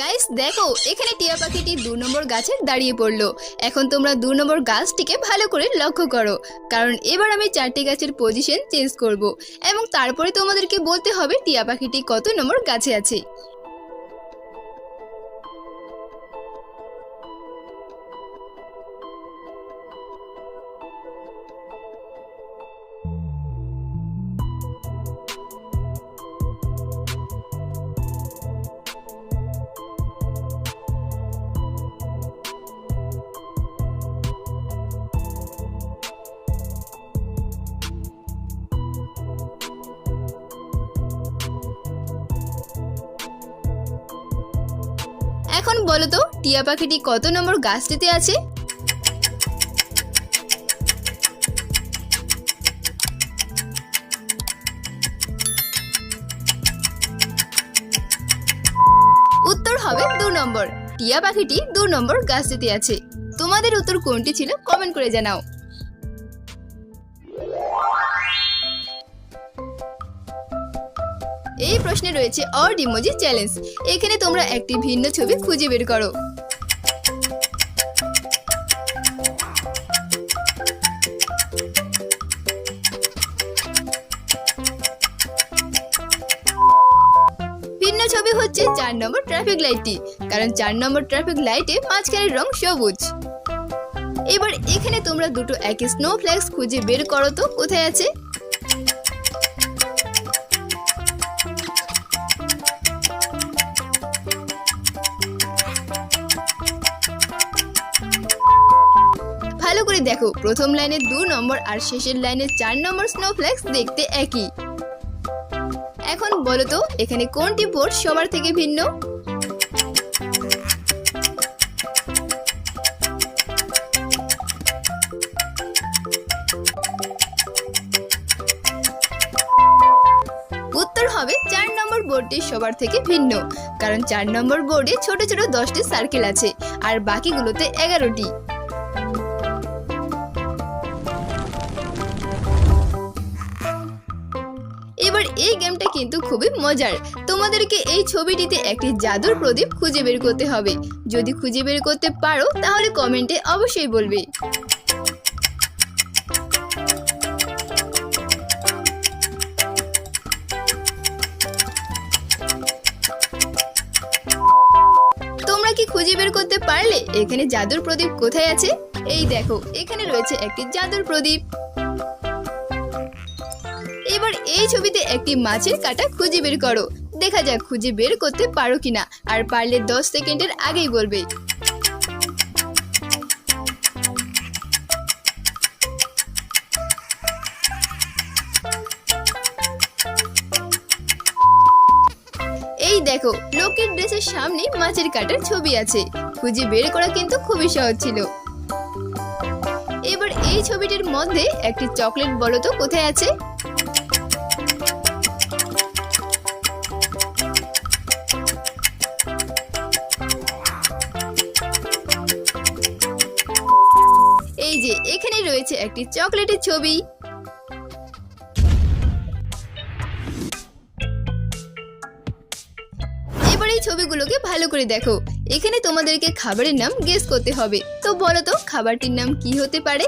Guys দেখো, এখানে টিয়া পাখিটি দু নম্বর গাছে দাঁড়িয়ে পড়ল। এখন তোমরা দু নম্বর গাছটিকে ভালো করে লক্ষ্য করো, কারণ এবার আমি চারটি গাছের পজিশন চেঞ্জ করব। এবং তারপরে তোমাদেরকে বলতে হবে টিয়া পাখিটি কত নম্বর গাছে আছে। এখন বলো তো, টিয়া পাখিটি কত নম্বর গাছটিতে আছে? উত্তর হবে দু নম্বর। টিয়া পাখিটি দু নম্বর গাছটিতে আছে। তোমাদের উত্তর কোনটি ছিল? কমেন্ট করে জানাও। এই প্রশ্নে রয়েছে অর ডিমোজি চ্যালেঞ্জ। এখানে তোমরা একটি ভিন্ন ছবি খুঁজে বের করো। ভিন্ন ছবি হচ্ছে চার নম্বর ট্রাফিক লাইটটি কারণ চার নম্বর ট্রাফিক লাইটে মাঝখানের রং সবুজ। এবার এখানে তোমরা দুটো একই স্নো ফ্ল্যাক্স খুঁজে বের করো তো, কোথায় আছে? করে দেখো। প্রথম লাইনে দু নম্বর আর শেষের লাইনে চার নম্বর স্নোফ্লেক্স দেখতে একই। এখন বলো তো, এখানে কোনটি বোর্ড সবার থেকে ভিন্ন? উত্তর হবে চার নম্বর বোর্ডটি সবার থেকে ভিন্ন, কারণ চার নম্বর বোর্ডে ছোট ছোট দশটি সার্কেল আছে, আর বাকিগুলোতে এগারোটি। এই গেমটা কিন্তু খুবই মজার। তোমাদেরকে এই ছবিটিতে একটি জাদুর প্রদীপ খুঁজে বের করতে হবে। যদি খুঁজে বের করতে পারো, তাহলে কমেন্টে অবশ্যই বলবে। তোমরা কি খুঁজে বের করতে পারলে? এখানে জাদুর প্রদীপ কোথায় আছে? এই দেখো, এখানে রয়েছে একটি জাদুর প্রদীপ। এবার এই ছবিতে একটি মাছের কাটা খুঁজে বের করো। দেখা যাক খুঁজে বের করতে পারো কিনা, আর পারলে দশ সেকেন্ডের আগেই বলবে। এই দেখো, লোকের ড্রেসের সামনে মাছের কাটার ছবি আছে। খুঁজে বের করা কিন্তু খুবই সহজ ছিল। এবার এই ছবিটির মধ্যে একটি চকলেট বলো তো কোথায় আছে? যে এখানে রয়েছে একটি চকলেটের ছবি। এবার ছবিগুলোকে ভালো করে দেখো। এখানে তোমাদেরকে খাবারের নাম গেস করতে হবে। তো বলো তো, খাবারটির নাম কি হতে পারে?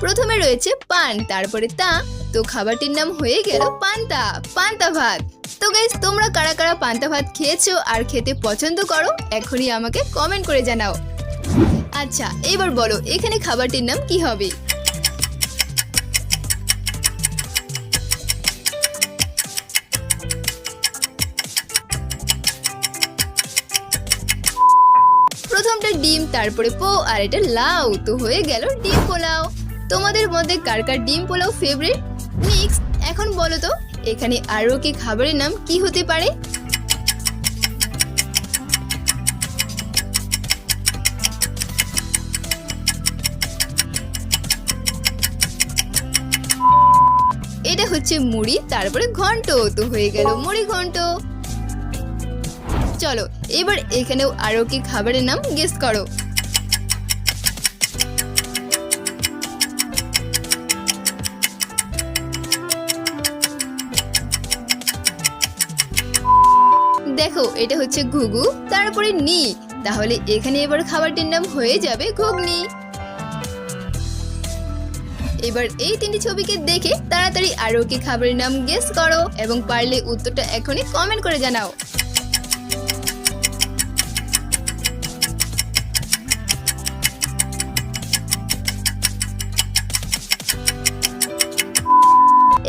প্রথমে রয়েছে পান, তারপরে তা। তো খাবারটির নাম হয়ে গেল পান্তা পান্তা ভাত। তো গাইজ তোমরা কারা কারা পান্তা ভাত খেয়েছো আর খেতে পছন্দ করো, এখনই আমাকে কমেন্ট করে জানাও। আচ্ছা এবার বলো, এখানে খাবারটির নাম কি হবে? প্রথমটা ডিম, তারপরে পো আর এটা লাউ। তো হয়ে গেল ডিম পোলাও। তোমাদের মধ্যে কার কার ডিম পোলাও ফেভারিট মিক্স এখন বলো তো, এখানে আরও কি খাবারের নাম কি হতে পারে? এটা হচ্ছে মুড়ি, তারপরে ঘন্ট, তো হয়ে গেল মুড়ি ঘন্ট। চলো, এবার এখানেও আরও কি খাবারের নাম গেস করো। দেখো, এটা হচ্ছে ঘুঘু, তারপরে নি। তাহলে এখানে এবার খাবারটির নাম হয়ে যাবে ঘুগনি। এবার এই তিনটি ছবিকে দেখে তাড়াতাড়ি আরও কি খাবারের নাম গেস করো এবং পারলে উত্তরটা এখনই কমেন্ট করে জানাও।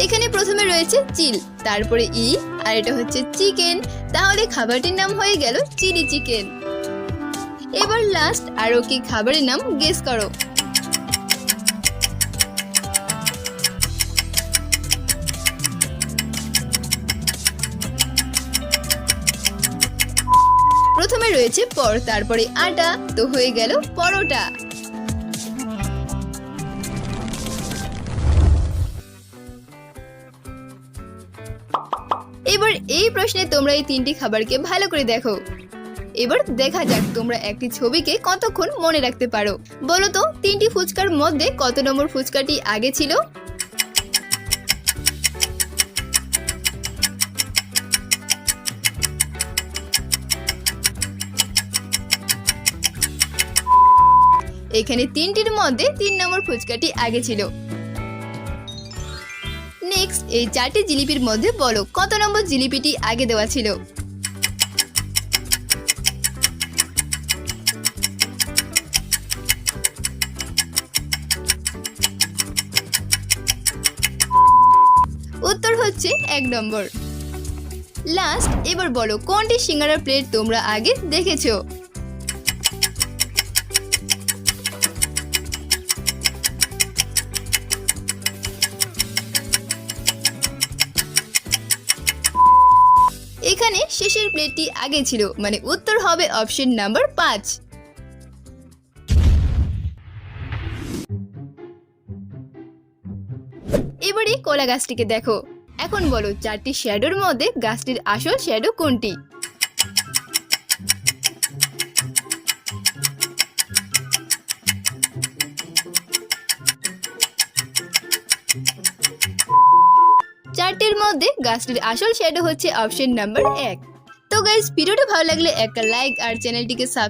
এখানে প্রথমে রয়েছে চিল, তারপরে ই, আর এটা হচ্ছে চিকেন। তাহলে খাবারটির নাম হয়ে গেল চিলি চিকেন। এবার লাস্ট আরও কি খাবারের নাম গেস করো। প্রথমে রয়েছে পর, তারপরে আটা, তো হয়ে গেল পরোটা। এই প্রশ্নে তোমরা এই তিনটি খাবারকে ভালো করে দেখো। এবার দেখা যাক তোমরা একটি ছবিকে কতক্ষণ মনে রাখতে পারো। বলো তো, তিনটি ফুচকার মধ্যে কত নম্বর ফুচকাটি আগে ছিল? এখানে তিনটির মধ্যে তিন নম্বর ফুচকাটি আগে ছিল। নেক্সট, এই চারটি জিলিপির মধ্যে বলো, কত নম্বর জিলিপিটি আগে দেওয়া ছিল? উত্তর হচ্ছে এক নম্বর। লাস্ট এবার বলো, কোনটি সিঙ্গারার প্লেট তোমরা আগে দেখেছ? এখানে শেষের প্লেটটি আগে ছিল মানে উত্তর হবে অপশন নাম্বার পাঁচ। এবারে কলা গাছটিকে দেখো। এখন বলো, চারটি শ্যাডোর মধ্যে গাছটির আসল শ্যাডো কোনটি? চারটির মধ্যে গাছটির আসল শ্যাডো হচ্ছে অপশন নাম্বার এক। তো গাইজ ভিডিওটা ভালো লাগলে একটা লাইক আর চ্যানেলটিকে সাবস্ক্রাইব